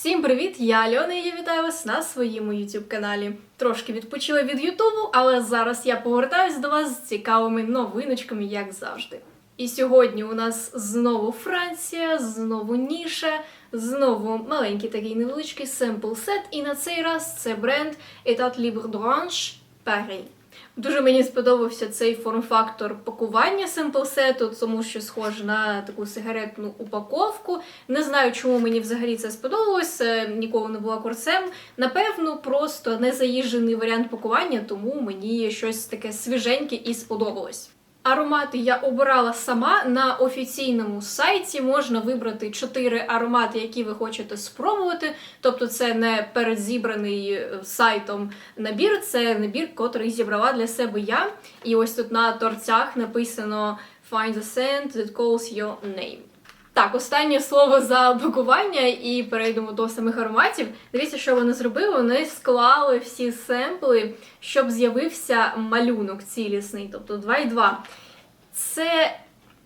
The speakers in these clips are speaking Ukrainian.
Всім привіт! Я Альона і я вітаю вас на своєму YouTube каналі. Трошки відпочила від Ютубу, але зараз я повертаюсь до вас з цікавими новиночками, як завжди. І сьогодні у нас знову Франція, знову ніша, знову маленький такий невеличкий семпл сет. І на цей раз це бренд Etat Libre d'Orange Paris. Дуже мені сподобався цей форм-фактор пакування семпл-сету, тому що схоже на таку сигаретну упаковку. Не знаю, чому мені взагалі це сподобалось. е, Ніколи не була курсем. Напевно, просто незаїжджений варіант пакування, тому мені щось таке свіженьке і сподобалось. Аромати я обирала сама на офіційному сайті. Можна вибрати 4 аромати, які ви хочете спробувати. Тобто, це не передзібраний е, сайтом набір, це набір, котрий зібрала для себе я. І ось тут на торцях написано Find the scent that calls your name. Так, останнє слово за пакування, і перейдемо до самих ароматів. Дивіться, що вони зробили. Вони склали всі семпли, щоб з'явився малюнок цілісний, тобто 2,2. Це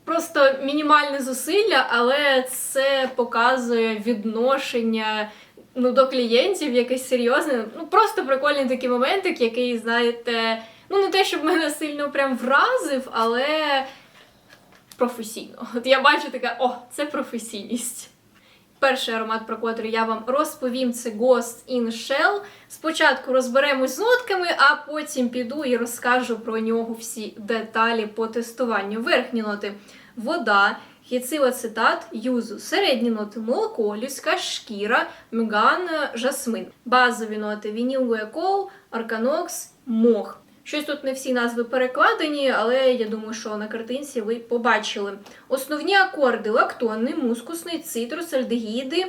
просто мінімальне зусилля, але це показує відношення ну, до клієнтів якесь серйозне. Ну, просто прикольний такий моментик, який, знаєте, ну не те, щоб мене сильно прям вразив, але професійно. От я бачу таке, о, це професійність. Перший аромат, про котрий я вам розповім, це Ghost in Shell. Спочатку розберемось з нотками, а потім піду і розкажу про нього всі деталі по тестуванню. Верхні ноти вода, гіцилацетат, юзу, середні ноти молоко, людська шкіра, мган, жасмин. Базові ноти вінілгуекол, арканокс, мох. Щось тут не всі назви перекладені, але я думаю, що на картинці ви побачили. Основні акорди лактонний, мускусний, цитрус, альдегіди,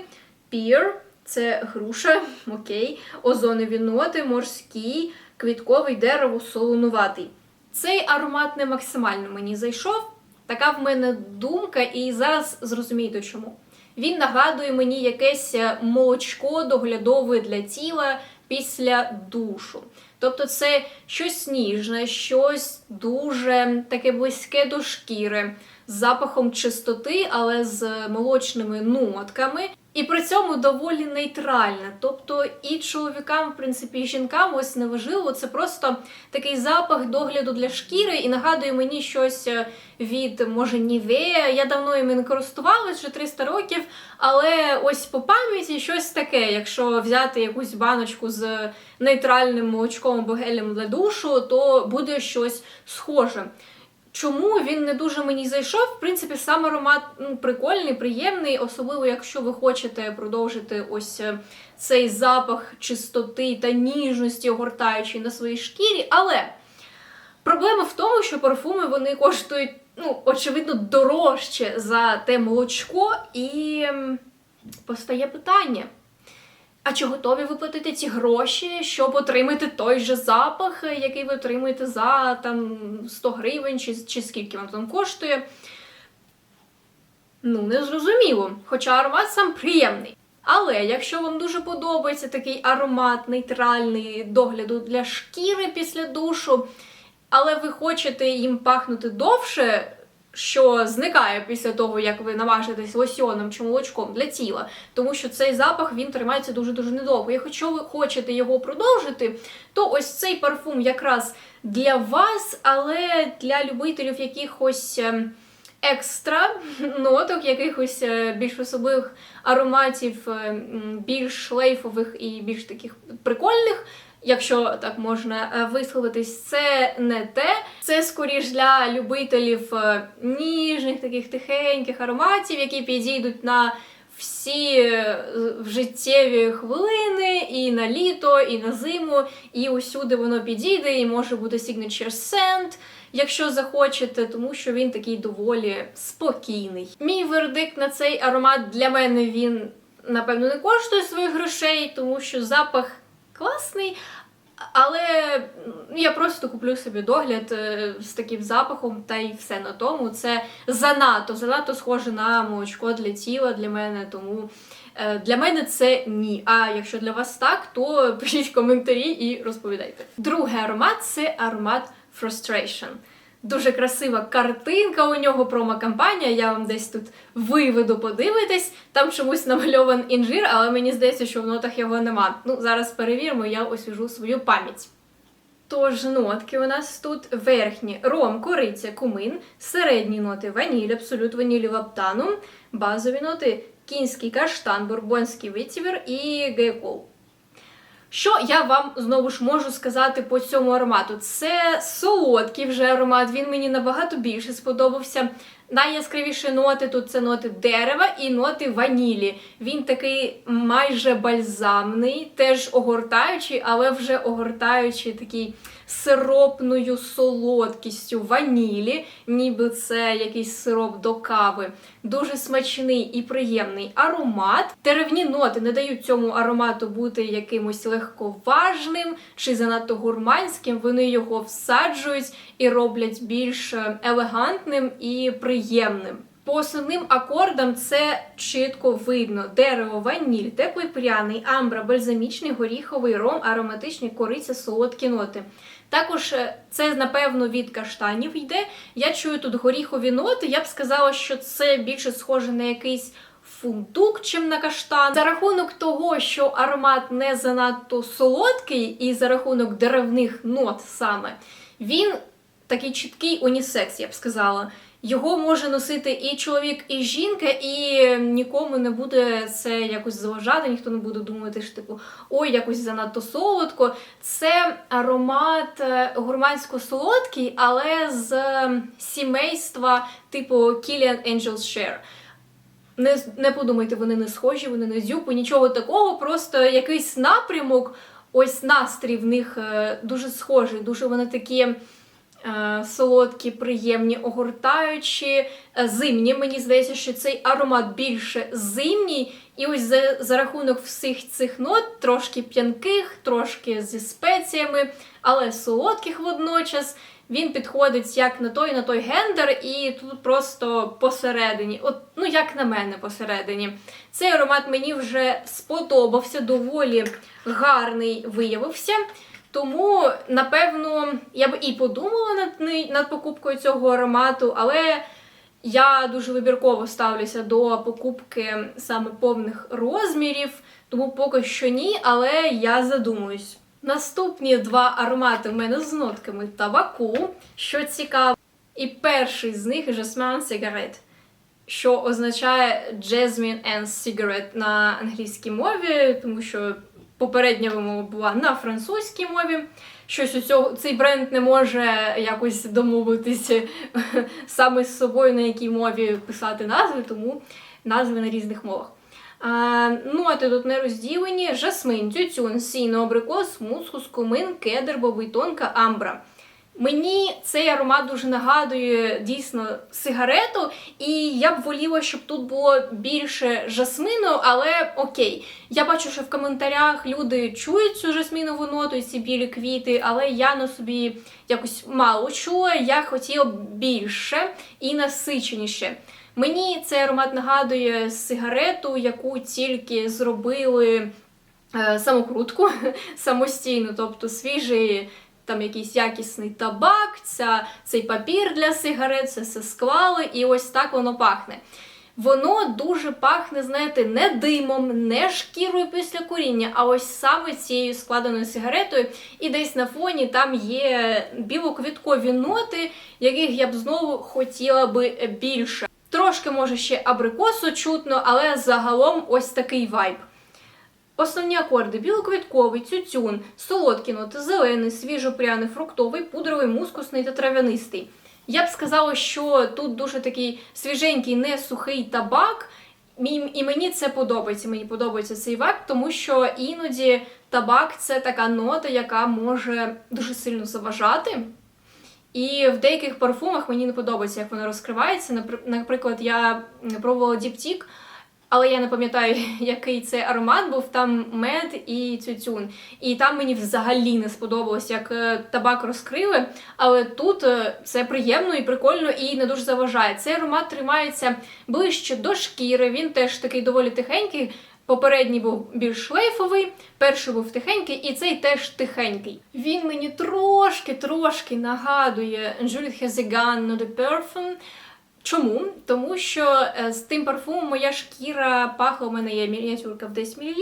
пір, це груша, окей, озонові ноти, морський, квітковий дерево, солонуватий. Цей аромат не максимально мені зайшов. Така в мене думка, і зараз зрозумієте чому. Він нагадує мені якесь молочко доглядове для тіла після душу. Тобто це щось ніжне, щось дуже таке близьке до шкіри, з запахом чистоти, але з молочними нотками. І при цьому доволі нейтральне. Тобто і чоловікам, в принципі, і жінкам ось неважливо. Це просто такий запах догляду для шкіри і нагадує мені щось е, від, може, Нівея. Я давно іми не користувалась, вже 300 років, але ось по пам'яті щось таке. Якщо взяти якусь баночку з нейтральним молочком або гелем для душу, то буде щось схоже. Чому він не дуже мені зайшов? В принципі, сам аромат ну, прикольний, приємний, особливо якщо ви хочете продовжити ось е, цей запах чистоти та ніжності, огортаючий на своїй шкірі. Але проблема в тому, що парфуми вони коштують, ну, очевидно, дорожче за те молочко, і постає питання. А чи готові ви платити ці гроші, щоб отримати той же запах, е, який ви отримуєте за там 100 гривень, чи, чи скільки вам там коштує? Ну, не зрозуміло. Хоча аромат сам приємний. Але якщо вам дуже подобається такий аромат нейтральний догляду для шкіри після душу, але ви хочете їм пахнути довше, що зникає після того, як ви намажетесь лосьоном чи молочком для тіла, тому що цей запах він тримається дуже-дуже недовго. Якщо ви хочете його продовжити, то ось цей парфум якраз для вас, але для любителів якихось. ем, Екстра ноток, якихось е, більш особливих ароматів, е, більш шлейфових і більш таких прикольних, якщо так можна е, висловитись, це не те. Це скоріш для любителів е, ніжних, таких тихеньких ароматів, які підійдуть на всі е, життєві хвилини, і на літо, і на зиму, і усюди воно підійде, і може бути signature scent, якщо захочете, тому що він такий доволі спокійний. Мій вердикт на цей аромат для мене він, напевно, не коштує своїх грошей, тому що запах класний. Але ну, я просто куплю собі догляд е, з таким запахом, та й все на тому. Це занадто, занадто схоже на молочко для тіла для мене. Тому е, для мене це ні. А якщо для вас так, то пишіть коментарі і розповідайте. Другий аромат це аромат Frustration. Дуже красива картинка у нього, промо-кампанія. Я вам десь тут виведу, подивитись. Там чомусь намальован інжир, але мені здається, що в нотах його нема. Ну, зараз перевіримо, я освіжу свою пам'ять. Тож нотки у нас тут верхні ром, кориця, кумин, середні ноти ваніль, абсолют ванілі лаптанум, базові ноти кінський каштан, бурбонський витівер і гейкол. Що я вам знову ж можу сказати по цьому аромату? Це солодкий вже аромат, він мені набагато більше сподобався. Найяскравіші ноти тут це ноти дерева і ноти ванілі. Він такий майже бальзамний, теж огортаючий, але вже огортаючий такий сиропною солодкістю ванілі, ніби це якийсь сироп до кави. Дуже смачний і приємний аромат. Деревні ноти не дають цьому аромату бути якимось легковажним чи занадто гурманським. Вони його всаджують і роблять більш е, елегантним і приємним. По основним акордам це чітко видно: дерево, ваніль, теплий пряний, амбра, бальзамічний, горіховий ром, ароматичні кориця, солодкі ноти. Також е, це, напевно, від каштанів йде. Я чую тут горіхові ноти. Я б сказала, що це більше схоже на якийсь фундук, чим на каштан. За рахунок того, що аромат не занадто солодкий, і за рахунок деревних нот саме, він такий чіткий унісекс, я б сказала. Його може носити і чоловік, і жінка, і нікому не буде це якось заважати, ніхто не буде думати, що типу ой, якось занадто солодко. Це аромат е, гурмансько-солодкий, але з е, сімейства типу Killian Angel's Share. Не, не подумайте, вони не схожі, вони не зюпи, нічого такого, просто якийсь напрямок, ось настрій в них е, дуже схожий, дуже вони такі. Е, солодкі, приємні, огортаючі, е, зимні. Мені здається, що цей аромат більше зимній. І ось за, за рахунок всіх цих нот, трошки п'янких, трошки зі спеціями, але солодких водночас. Він підходить як на той, на той гендер, і тут просто посередині. От, ну як на мене, посередині. Цей аромат мені вже сподобався, доволі гарний виявився. Тому, напевно, я б і подумала над, над покупкою цього аромату, але я дуже вибірково ставлюся до покупки саме повних розмірів, тому поки що ні, але я задумуюсь. Наступні два аромати в мене з нотками табаку, що цікаво. І перший з них Jasmine Cigarette, що означає Jasmine and Cigarette на англійській мові, тому що попередня вимова була на французькій мові. Щось у цього цей бренд не може якось домовитися саме з собою, на якій мові писати назви, тому назви на різних мовах. А, Ноти тут не розділені: жасмин, тютюн, сіно, абрикос, мускус, кумин, кедр, бобитонка, амбра. Мені цей аромат дуже нагадує дійсно сигарету, і я б воліла, щоб тут було більше жасмину, але окей. Я бачу, що в коментарях люди чують цю жасмінову ноту і ці білі квіти, але я на собі якось мало чула. Я хотіла більше і насиченіше. Мені цей аромат нагадує сигарету, яку тільки зробили е, самокрутку самостійно, тобто свіжий там якийсь якісний табак, ця, цей папір для сигарет, це все склали, і ось так воно пахне. Воно дуже пахне, знаєте, не димом, не шкірою після куріння, а ось саме цією складеною сигаретою. І десь на фоні там є білоквіткові ноти, яких я б знову хотіла би більше. Трошки, може, ще абрикосу чутно, але загалом ось такий вайб. Основні акорди білоквітковий, тютюн, солодкі ноти, зелений, свіжопряний, фруктовий, пудровий, мускусний та трав'янистий. Я б сказала, що тут дуже такий свіженький, не сухий табак, і мені це подобається. Мені подобається цей вайб, тому що іноді табак це така нота, яка може дуже сильно заважати. І в деяких парфумах мені не подобається, як вона розкривається. Наприклад, я пробувала діптік. Але я не пам'ятаю, який це аромат був там мед і тютюн. І там мені взагалі не сподобалось, як е, табак розкрили. Але тут е, це приємно і прикольно, і не дуже заважає. Цей аромат тримається ближче до шкіри. Він теж такий доволі тихенький. Попередній був більш шлейфовий, перший був тихенький, і цей теж тихенький. Він мені трошки-трошки нагадує has a gun, not perfume. Чому? Тому що е, з тим парфумом моя шкіра пахла, у мене є мініатюрка в 10 мл,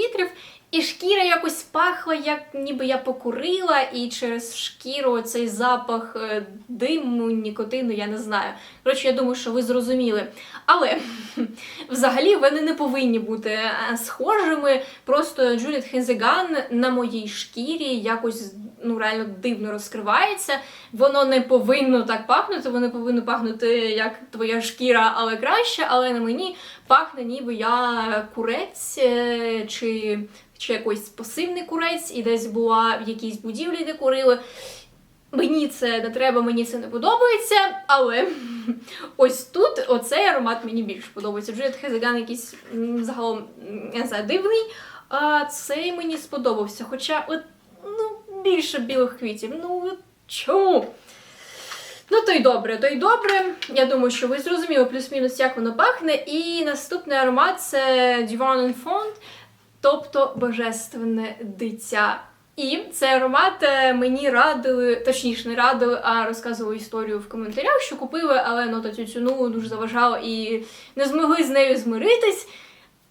і шкіра якось пахла, як ніби я покурила, і через шкіру цей запах е, диму, нікотину, я не знаю. Коротше, я думаю, що ви зрозуміли. Але взагалі вони не повинні бути е, схожими. Просто Juliet Хензеган на моїй шкірі якось ну реально дивно розкривається. Воно не повинно так пахнути, воно повинно пахнути як твоя шкіра, але краще. Але на мені пахне, ніби я курець е, чи, чи якийсь пасивний курець, і десь була в якійсь будівлі, де курили. Мені це не треба, мені це не подобається, але ось тут оцей аромат мені більше подобається. Джуliet Хезеган якийсь загалом не знаю, дивний, а цей мені сподобався. Хоча от, ну, більше білих квітів. Ну чому? Ну, то й добре, то й добре. Я думаю, що ви зрозуміли плюс-мінус, як воно пахне. І наступний аромат це Divine Enfant, тобто божественне дитя. І цей аромат е, мені радили, точніше, не радили, а розказували історію в коментарях, що купили, але ну, цю ціну дуже заважала і не змогли з нею змиритись.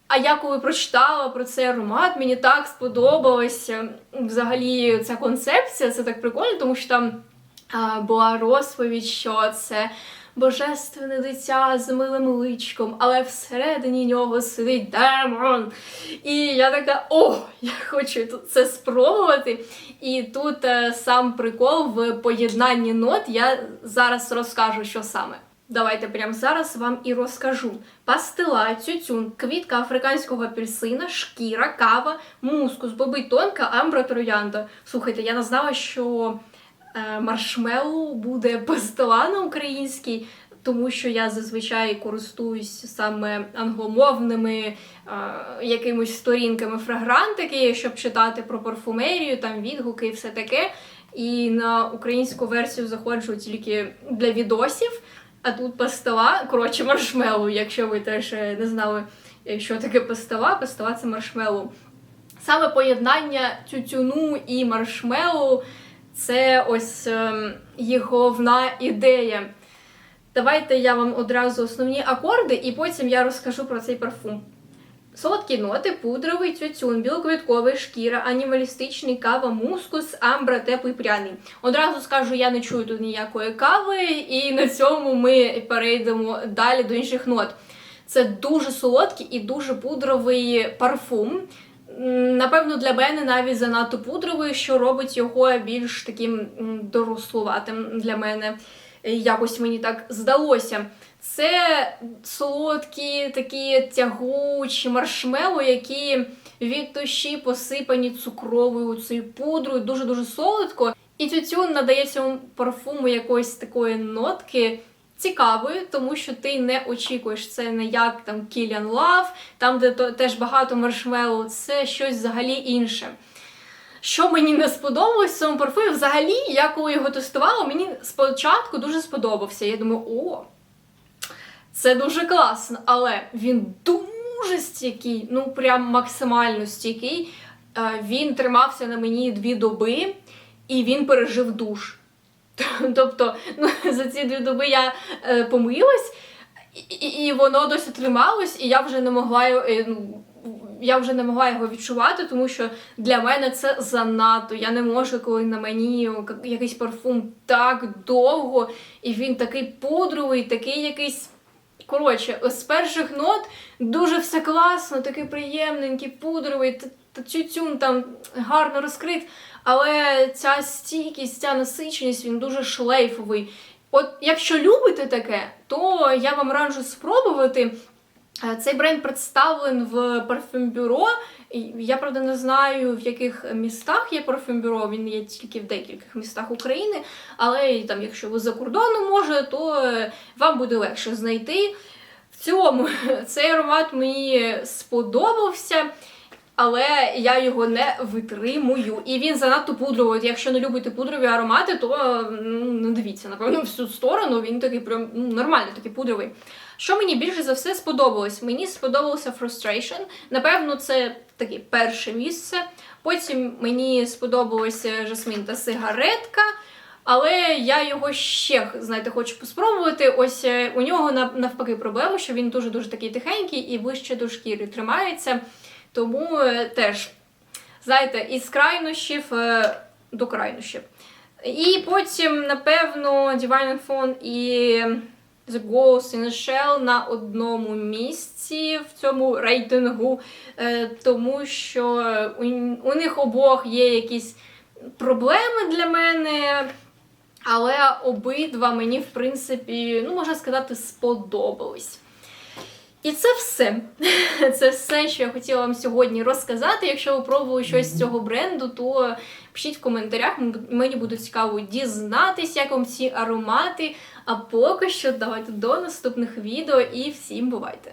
А я коли прочитала про цей аромат, мені так сподобалася взагалі ця концепція, це так прикольно, тому що там була розповідь, що це божественне дитя з милим личком, але всередині нього сидить демон. І я така, о, я хочу це спробувати. І тут е, сам прикол в поєднанні нот. Я зараз розкажу, що саме. Давайте прямо зараз вам і розкажу. Пастила, тютюн, квітка африканського апельсина, шкіра, кава, мускус, бобий тонка, амбра троянда. Слухайте, я не знала, що маршмеллоу буде пастила на українській, тому що я зазвичай користуюсь саме англомовними е, якимись сторінками фрагрантики, щоб читати про парфумерію, там відгуки і все таке. І на українську версію заходжу тільки для відосів. А тут пастила, коротше, маршмеллоу, якщо ви теж е, не знали, е, що таке пастила, пастила це маршмеллоу. Саме поєднання тютюну і маршмеллоу – це ось ем, їх головна ідея. Давайте я вам одразу основні акорди, і потім я розкажу про цей парфум. Солодкі ноти, пудровий тютюн, білоквітковий шкіра, анімалістичний кава, мускус, амбра, теплий пряний. Одразу скажу, я не чую тут ніякої кави, і на цьому ми перейдемо далі до інших нот. Це дуже солодкий і дуже пудровий парфум. Напевно, для мене навіть занадто пудровий, що робить його більш таким дорослуватим для мене. Е, Якось мені так здалося. Це солодкі, такі тягучі маршмело, які від душі посипані цукровою цією пудрою, дуже-дуже солодко. І тютюн надає цьому парфуму якоїсь такої нотки цікавої, тому що ти не очікуєш це не як там Killian Love, там, де то, теж багато маршмеллоу, це щось взагалі інше. Що мені не сподобалось в цьому парфумі, взагалі, я коли його тестувала, мені спочатку дуже сподобався. Я думаю, о, це дуже класно, але він дуже стійкий, ну прям максимально стійкий. Е, Він тримався на мені дві доби і він пережив душ. Тобто, ну, за ці дві доби я е, помилась, і, і, воно досі трималось, і я вже не могла е, ну, я вже не могла його відчувати, тому що для мене це занадто. Я не можу, коли на мені якийсь парфум так довго, і він такий пудровий, такий якийсь. Коротше, з перших нот дуже все класно, такий приємненький, пудровий, т- т- тютюн там гарно розкрит. Але ця стійкість, ця насиченість, він дуже шлейфовий. От якщо любите таке, то я вам раджу спробувати. Е, Цей бренд представлен в парфюмбюро. Я правда не знаю, в яких містах є парфюмбюро, він є тільки в декількох містах України. Але там, якщо ви за кордоном може, то е, вам буде легше знайти. В цілому цей аромат мені сподобався. Але я його не витримую. І він занадто пудровий. От якщо не любите пудрові аромати, то ну, не дивіться, напевно, в цю сторону він такий прям ну, нормальний, такий пудровий. Що мені більше за все сподобалось? Мені сподобався Frustration. Напевно, це таке перше місце. Потім мені сподобалося жасмін та сигаретка. Але я його ще, знаєте, хочу спробувати. Ось е, у нього навпаки проблема, що він дуже-дуже такий тихенький і ближче до шкіри тримається. Тому е, теж, знаєте, із крайнощів е, до крайнощів. І потім, напевно, Divine Phone і The Ghost in the Shell на одному місці в цьому рейтингу, е, тому що у, них обох є якісь проблеми для мене. Але обидва мені, в принципі, ну, можна сказати, сподобались. І це все. Це все, що я хотіла вам сьогодні розказати. Якщо ви пробували щось з цього бренду, то пишіть в коментарях. Мені буде цікаво дізнатися, як вам ці аромати. А поки що давайте до наступних відео і всім бувайте!